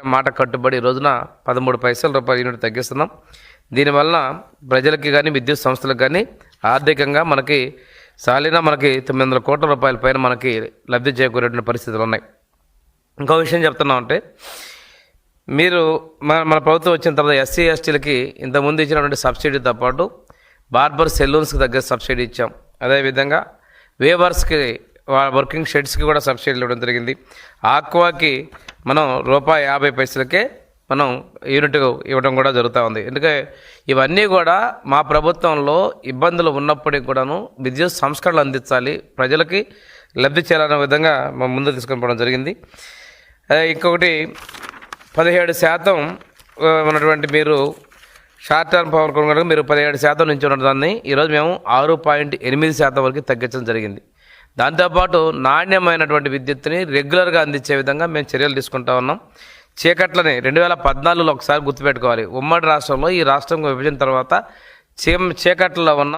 మాట కట్టుబడి ఈ రోజున పదమూడు పైసల రూపాయల యూనిట్ తగ్గిస్తున్నాం. దీనివల్ల ప్రజలకి కానీ విద్యుత్ సంస్థలకు కానీ ఆర్థికంగా మనకి సాలినా మనకి తొమ్మిది వందల కోట్ల రూపాయల పైన మనకి లబ్ధి చేకూరేటువంటి పరిస్థితులు ఉన్నాయి. ఇంకో విషయం చెప్తున్నాం అంటే మీరు మన మన ప్రభుత్వం వచ్చిన తర్వాత ఎస్సీ ఎస్టీలకి ఇంతకుముందు ఇచ్చినటువంటి సబ్సిడీతో పాటు బార్బర్ సెలూన్స్కి దగ్గర సబ్సిడీ ఇచ్చాం. అదేవిధంగా వేవర్స్కి వర్కింగ్ షెడ్స్కి కూడా సబ్సిడీ ఇవ్వడం జరిగింది. ఆక్వాకి మనం రూపాయి యాభై పైసలకే మనం యూనిట్ ఇవ్వడం కూడా జరుగుతూ ఉంది. ఎందుకంటే ఇవన్నీ కూడా మా ప్రభుత్వంలో ఇబ్బందులు ఉన్నప్పటికీ కూడాను విద్యుత్ సంస్కరణలు అందించాలి ప్రజలకి లబ్ధి చేయాలనే విధంగా మేము ముందు తీసుకొని పోవడం జరిగింది ఇంకొకటి పదిహేడు శాతం ఉన్నటువంటి మీరు షార్ట్ టర్మ్ పవర్ కొనుగోలు మీరు పదిహేడు శాతం నుంచి ఉన్న దాన్ని ఈరోజు మేము ఆరు పాయింట్ ఎనిమిది శాతం వరకు తగ్గించడం జరిగింది. దాంతోపాటు నాణ్యమైనటువంటి విద్యుత్తుని రెగ్యులర్గా అందించే విధంగా మేము చర్యలు తీసుకుంటా ఉన్నాం. చీకట్లని రెండు వేల పద్నాలుగులో ఒకసారి గుర్తుపెట్టుకోవాలి. ఉమ్మడి రాష్ట్రంలో ఈ రాష్ట్రం విభజన తర్వాత చీమ చీకట్లలో ఉన్న